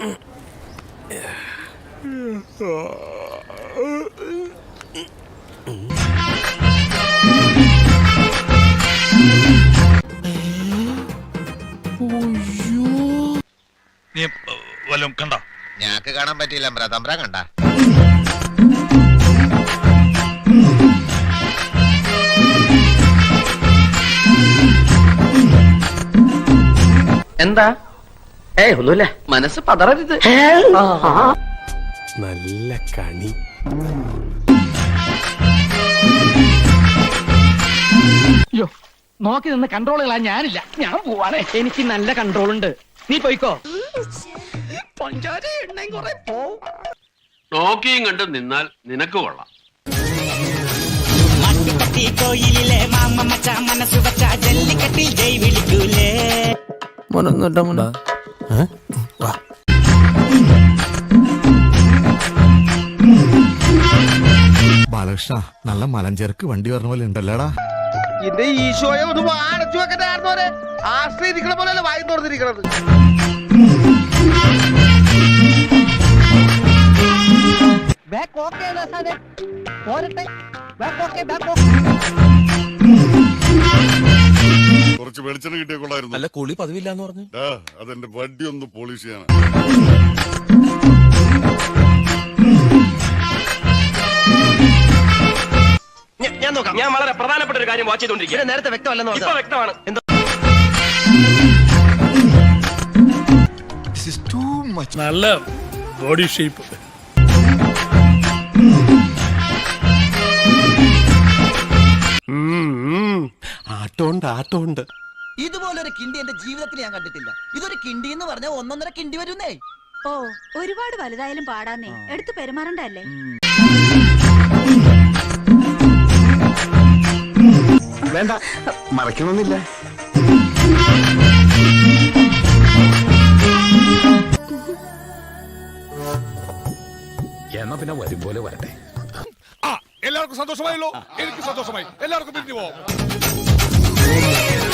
നീ വല്ലതും കണ്ട? ഞാക്ക് കാണാൻ പറ്റിയില്ല അമ്പ്ര. തമ്പ്ര കണ്ട. എന്താ? ഏയ് ഒന്നുമില്ല. മനസ്സ് പതറരുത്. നല്ല കണി. യോ നോക്കി നിന്ന് കൺട്രോൾ കളാൻ ഞാനില്ല. ഞാൻ പോവാണേ. എനിക്ക് നല്ല കൺട്രോൾ ഉണ്ട്. നീ പോയിക്കോ? നോക്കിയും കണ്ട് നിന്നാൽ നിനക്ക് കൊള്ളാം. കോയിലിലെ മാമ മച്ച മനസ്സ് വച്ച ജല്ലിക്കട്ടിൽ ജയ് വിളിക്കൂലേ. ബാലകൃഷ്ണ നല്ല മലഞ്ചേർക്ക് വണ്ടി വരുന്ന പോലെ ഉണ്ടല്ലോടാ. എന്റെ ഈശോയെ ഒന്ന് അടച്ചു വെക്കട്ടെ ആശ്രയിരിക്കണ പോലെയല്ല വായി തുറന്നിരിക്കണത്. ബാക്ക് ഓക്കെ പോരട്ടെ. ബാക്ക് ഓക്കെ ബാക്ക് കുറച്ച് വെളിച്ചെണ്ണ കിട്ടിയ കൊള്ളായിരുന്നു അല്ല കുളി പതിവില്ലാന്ന് പറഞ്ഞു. ഡാ, അതെന്റെ വണ്ടി ഒന്ന് പോളിഷ് ചെയ്യാൻ ഞാൻ നോക്കാം. ഞാൻ വളരെ പ്രധാനപ്പെട്ട ഒരു കാര്യം വാച്ച് ചെയ്തോണ്ടിരിക്കും നേരത്തെ വ്യക്തമല്ലെന്ന് ഇപ്പൊ വ്യക്തമാണ്. എന്തോ നല്ല ബോഡി ഷേപ്പ് ആട്ടോണ്ട് ആട്ടോണ്ട് ഇതുപോലൊരു കിണ്ടി എന്റെ ജീവിതത്തിൽ ഞാൻ കണ്ടിട്ടില്ല. ഇതൊരു കിണ്ടി എന്ന് പറഞ്ഞാൽ ഒന്നൊന്നര കിണ്ടി വരുന്നേ. ഓ ഒരുപാട് വലുതായാലും പാടാന്നേ. എടുത്ത് പെരുമാറണ്ടല്ലേ വേണ്ട മറക്കണമെന്നില്ല എന്നാ പിന്നെ വരും പോലെ വരട്ടെ. ആ എല്ലാവർക്കും സന്തോഷമായല്ലോ. എനിക്ക് സന്തോഷമായി. എല്ലാവർക്കും പിരിഞ്ഞു പോവാം. Colombia.